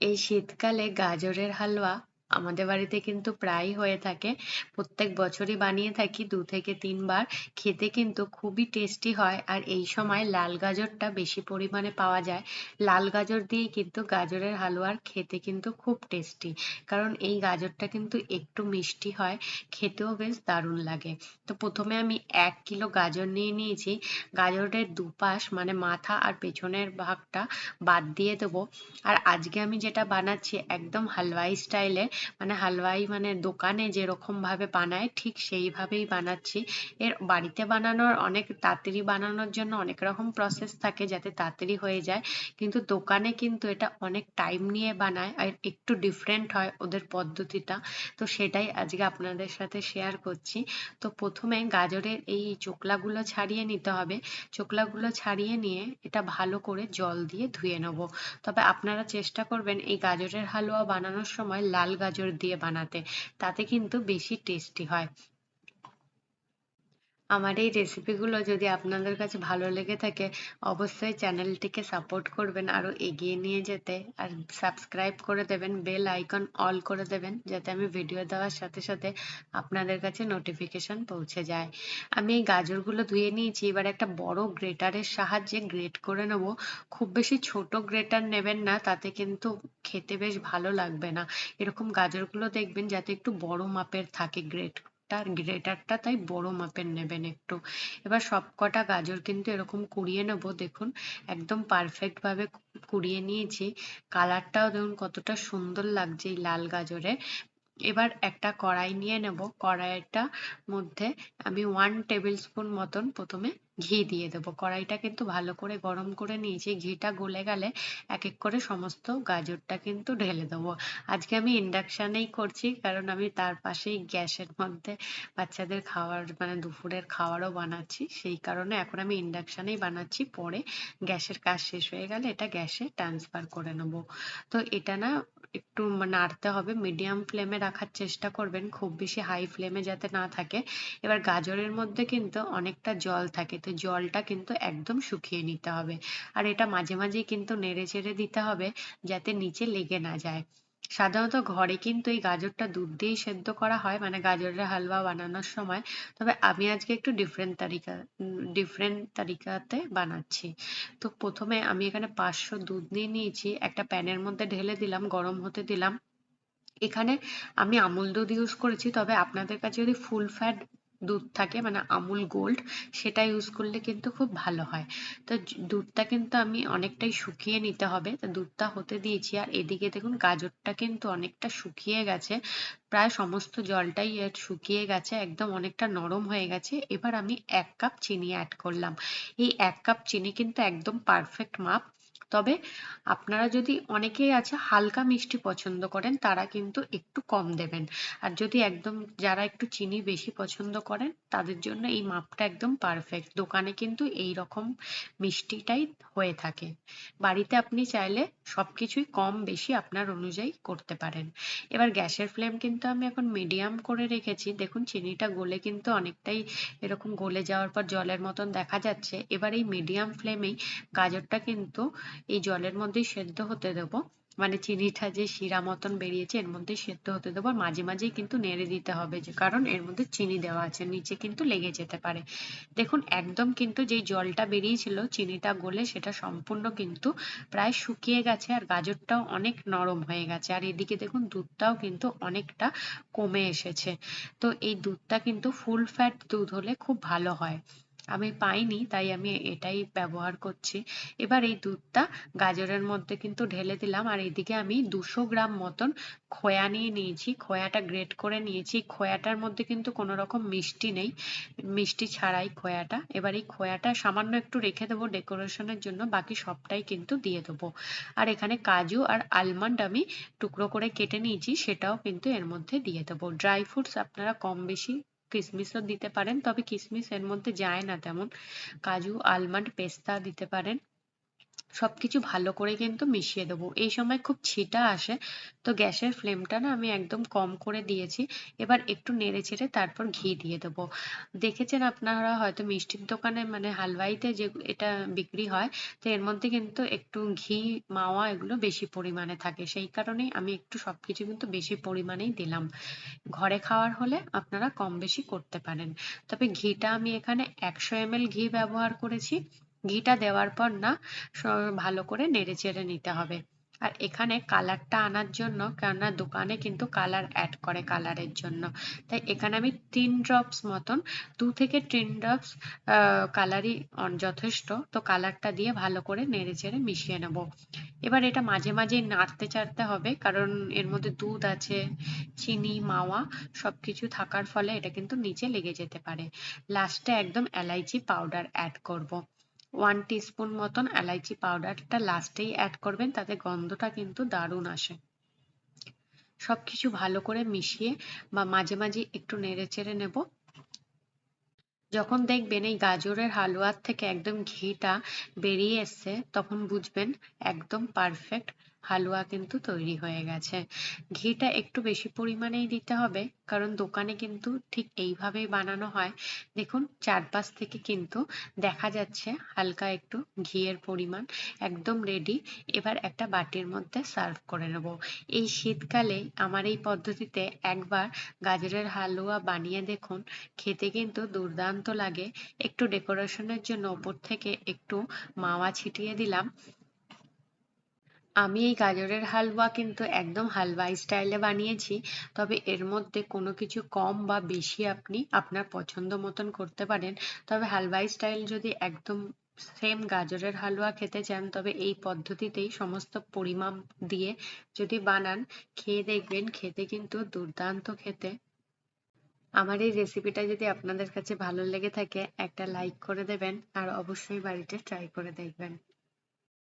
এই শীতকালে গাজরের হালুয়া আমাদের বাড়িতে কিন্তু প্রায়ই হয়ে থাকে। প্রত্যেক বছরই বানিয়ে থাকি দু থেকে তিনবার খেতে কিন্তু খুবই টেস্টি হয় আর এই সময় লাল গাজরটা বেশি পরিমাণে পাওয়া যায়। লাল গাজর দিয়ে কিন্তু গাজরের হালুয়ার খেতে কিন্তু খুব টেস্টি কারণ এই গাজরটা কিন্তু একটু মিষ্টি হয়, খেতেও বেশ দারুণ লাগে। তো প্রথমে আমি এক কিলো গাজর নিয়ে নিয়েছি। গাজরের দুপাশ মানে মাথা আর পেছনের ভাগটা বাদ দিয়ে দেবো। আর আজকে আমি যেটা বানাচ্ছি একদম হালুয়াই স্টাইলে মানে হালুয়াই মানে দোকানে যেরকম ভাবে বানায়, ঠিক সেইভাবেই বানাচ্ছি। এর বাড়িতে বানানোর অনেক, তাড়াতাড়ি বানানোর জন্য অনেক রকম প্রসেস থাকে যাতে তাড়াতাড়ি হয়ে যায়। কিন্তু দোকানে কিন্তু এটা অনেক টাইম নিয়ে বানায় আর একটু ডিফারেন্ট হয় ওদের পদ্ধতিটা। তো সেটাই আজকে আপনাদের সাথে শেয়ার করছি। তো প্রথমে গাজরের এই চোকলাগুলো ছাড়িয়ে নিতে হবে। চোকলাগুলো ছাড়িয়ে নিয়ে এটা ভালো করে জল দিয়ে ধুয়ে নেব। তবে আপনারা চেষ্টা করবেন এই গাজরের হালুয়া বানানোর সময় লাল গাজর দিয়ে বানাতে তাতে কিন্তু বেশি টেস্টি হয়। আমার এই রেসিপিগুলো যদি আপনাদের কাছে ভালো লেগে থাকে, অবশ্যই চ্যানেলটিকে সাপোর্ট করবেন, আরও এগিয়ে নিয়ে যেতে। আর সাবস্ক্রাইব করে দেবেন বেল আইকন অল করে দেবেন, যাতে আমি ভিডিও দেওয়ার সাথে সাথে আপনাদের কাছে নোটিফিকেশন পৌঁছে যায়। আমি এই গাজরগুলো ধুয়ে নিয়েছি, এবার একটা বড় গ্রেটারের সাহায্যে গ্রেট করে নেব। খুব বেশি ছোট গ্রেটার নেবেন না, তাতে কিন্তু খেতে বেশ ভালো লাগবে না। এরকম গাজরগুলো দেখবেন, যাতে একটু বড় মাপের থাকে গ্রেট তার গ্রেটারটা তাই বড় মাপের নেবেন একটু। এবার সবকটা গাজর কিন্তু এরকম কুড়িয়ে নেব, দেখুন, একদম পারফেক্ট ভাবে কুড়িয়ে নিয়েছি। কালারটাও দেখুন কতটা সুন্দর লাগছে এই লাল গাজরে এবার একটা কড়াই নিয়ে নেব। কড়াইটা মধ্যে আমি ওয়ান টেবিল স্পুন মতন প্রথমে ঘি দিয়ে দেবো। কড়াইটা কিন্তু ভালো করে গরম করে নিয়েছি। ঘিটা গলে গেলে এক এক করে সমস্ত গাজরটা কিন্তু ঢেলে দেবো। আজকে আমি ইন্ডাকশানেই করছি, কারণ আমি তার পাশেই গ্যাসের মধ্যে বাচ্চাদের খাওয়ার মানে দুপুরের খাওয়ারও বানাচ্ছি। সেই কারণে এখন আমি ইন্ডাকশানেই বানাচ্ছি। পরে গ্যাসের কাজ শেষ হয়ে গেলে এটা গ্যাসে ট্রান্সফার করে নেব। তো এটা না একটু নাড়তে হবে। মিডিয়াম ফ্লেমে রাখার চেষ্টা করবেন, খুব বেশি হাই ফ্লেমে যাতে না থাকে। এবার গাজরের মধ্যে কিন্তু অনেকটা জল থাকে, তো জলটা কিন্তু একদম শুকিয়ে নিতে হবে। আর এটা মাঝে মাঝেই কিন্তু নেড়ে চেড়ে দিতে হবে, যাতে নিচে লেগে না যায়। সাধারণত ঘরে কিন্তু এই গাজরটা দুধ দিয়েই সেদ্ধ করা হয় মানে গাজরের হালুয়া বানানোর সময়। তবে আমি আজকে একটু ডিফারেন্ট তারিকা ডিফারেন্ট তারিকাতে বানাচ্ছি। তো প্রথমে আমি এখানে পাঁচশো দুধ নিয়ে নিয়েছি, একটা প্যানের মধ্যে ঢেলে দিলাম, গরম হতে দিলাম। এখানে আমি আমুল দুধ ইউজ করেছি, তবে আপনাদের কাছে যদি ফুল ফ্যাট দুধ থাকে মানে আমুল গোল্ড, সেটা ইউজ করলে কিন্তু খুব ভালো হয়। তো দুধটা কিন্তু আমি অনেকটাই শুকিয়ে নিতে হবে। তো দুধটা হতে দিয়েছি, আর এদিকে দেখুন গাজরটা কিন্তু অনেকটা শুকিয়ে গেছে। প্রায় সমস্ত জলটাই শুকিয়ে গেছে, একদম অনেকটা নরম হয়ে গেছে। এবার আমি এক কাপ চিনি অ্যাড করলাম। এই এক কাপ চিনি কিন্তু একদম পারফেক্ট মাপ। তবে আপনারা যদি অনেকেই আছে হালকা মিষ্টি পছন্দ করেন, তারা কিন্তু একটু কম দেবেন। আর যদি একদম যারা একটু চিনি বেশি পছন্দ করেন, তাদের জন্য এই মাপটা একদম পারফেক্ট দোকানে কিন্তু এই রকম মিষ্টিটাই হয়ে থাকে। বাড়িতে আপনি চাইলে সবকিছুই কম বেশি আপনার অনুযায়ী করতে পারেন। এবার গ্যাসের ফ্লেম কিন্তু আমি এখন মিডিয়াম করে রেখেছি। দেখুন, চিনিটা গলে কিন্তু অনেকটাই এরকম গলে যাওয়ার পর জলের মতন দেখা যাচ্ছে। এবার এই মিডিয়াম ফ্লেমেই গাজরটা কিন্তু এই জলের মধ্যেই সেদ্ধ হতে দেবো। মানে চিনিটা যে শিরা মতন বেরিয়েছে, এর মধ্যে সেদ্ধ হতে দেবো। মাঝে মাঝেই কিন্তু নেড়ে দিতে হবে যে, কারণ এর মধ্যে চিনি দেওয়া আছে, নিচে কিন্তু লেগে যেতে পারে। দেখুন, একদম কিন্তু যেই জলটা বেরিয়েছিল, চিনিটা গলে সেটা সম্পূর্ণ কিন্তু প্রায় শুকিয়ে গেছে আর গাজরটাও অনেক নরম হয়ে গেছে। আর এদিকে দেখুন, দুধটাও কিন্তু অনেকটা কমে এসেছে। তো এই দুধটা কিন্তু ফুল ফ্যাট দুধ হলে খুব ভালো হয়। আমি পাইনি, তাই আমি এটাই ব্যবহার করছি। এবার এই দুধটা গাজরের মধ্যে কিন্তু ঢেলে দিলাম, আর এদিকে আমি দুশো গ্রাম মতন খোয়া নিয়ে নিয়েছি। খোয়াটা গ্রেট করে নিয়েছি। খোয়াটার মধ্যে কিন্তু কোনো রকম মিষ্টি নেই, মিষ্টি ছাড়াই খোয়াটা। এবার এই খোয়াটা সামান্য একটু রেখে দেবো ডেকোরেশনের জন্য, বাকি সবটাই কিন্তু দিয়ে দেবো। আর এখানে কাজু আর আলমন্ড আমি টুকরো করে কেটে নিয়েছি, সেটাও কিন্তু এর মধ্যে দিয়ে দেবো। ড্রাই ফ্রুটস আপনারা কম বেশি কিশমিশও দিতে পারেন, তবে কিসমিস এর মধ্যে যায় না তেমন। কাজু আলমন্ড পেস্তা দিতে পারেন। সবকিছু ভালো করে কিন্তু মিশিয়ে দেবো। এই সময় খুব ছিটা আসে, তো গ্যাসের ফ্লেমটা না আমি একদম কম করে দিয়েছি। এবার একটু নেড়ে চেড়ে তারপর ঘি দিয়ে দেবো। দেখেছেন আপনারা হয়তো মিষ্টির দোকানে মানে হালুয়াইতে যে এটা বিক্রি হয়, তো এর মধ্যে কিন্তু একটু ঘি, মাওয়া এগুলো বেশি পরিমাণে থাকে। সেই কারণেই আমি একটু সবকিছু কিন্তু বেশি পরিমাণেই দিলাম। ঘরে খাওয়ার হলে আপনারা কম বেশি করতে পারেন। তবে ঘিটা আমি এখানে একশো এমএল ঘি ব্যবহার করেছি। ঘিটা দেওয়ার পর না ভালো করে নেড়ে চেড়ে নিতে হবে। আর এখানে কালারটা আনার জন্য, কেননা দোকানে কিন্তু কালার অ্যাড করে কালারের জন্য। তাই এখানে আমি তিন ড্রপস মতন, দু থেকে তিন ড্রপস কালারই যথেষ্ট। তো কালারটা দিয়ে ভালো করে নেড়ে চেড়ে মিশিয়ে নেব। এবার এটা মাঝে মাঝে নাড়তে চাড়তে হবে, কারণ এর মধ্যে দুধ আছে, চিনি, মাওয়া সবকিছু থাকার ফলে এটা কিন্তু নিচে লেগে যেতে পারে। লাস্টে একদম এলাইচি পাউডার অ্যাড করব। ওয়ান টিস্পুন মতন এলাইচি পাউডারটা লাস্টেই অ্যাড করবেন, তাতে গন্ধটা কিন্তু দারুণ আসে। সবকিছু ভালো করে মিশিয়ে বা মাঝে মাঝে একটু নেড়ে চেড়ে নেব। যখন দেখবেন এই গাজরের হালুয়ার থেকে একদম ঘিটা বেরিয়ে এসছে, তখন বুঝবেন একদম পারফেক্ট হালুয়া কিন্তু তৈরি হয়ে গেছে। ঘিটা একটু বেশি পরিমাণেই দিতে হবে, কারণ দোকানে কিন্তু ঠিক এইভাবেই বানানো হয়। দেখুন, চারপাশ থেকে কিন্তু দেখা যাচ্ছে হালকা একটু ঘিয়ের পরিমাণ, একদম রেডি এবার একটা বাটির মধ্যে সার্ভ করে নেব। এই শীতকালে আমার এই পদ্ধতিতে একবার গাজরের হালুয়া বানিয়ে দেখুন, খেতে কিন্তু দুর্দান্ত লাগে। একটু ডেকোরেশনের জন্য ওপর থেকে একটু মাওয়া ছিটিয়ে দিলাম। আমি এই গাজরের হালুয়া কিন্তু একদম হালুয়াই স্টাইলে বানিয়েছি, তবে এর মধ্যে কোনো কিছু কম বা বেশি আপনি আপনার পছন্দ মতন করতে পারেন। তবে হালুয়াই স্টাইল যদি একদম সেম গাজরের হালুয়া খেতে চান, তবে এই পদ্ধতিতেই সমস্ত পরিমাপ দিয়ে যদি বানান, খেয়ে দেখবেন, খেতে কিন্তু দুর্দান্ত খেতে। আমার এই রেসিপিটা যদি আপনাদের কাছে ভালো লেগে থাকে, একটা লাইক করে দেবেন, আর অবশ্যই বাড়িতে ট্রাই করে দেখবেন।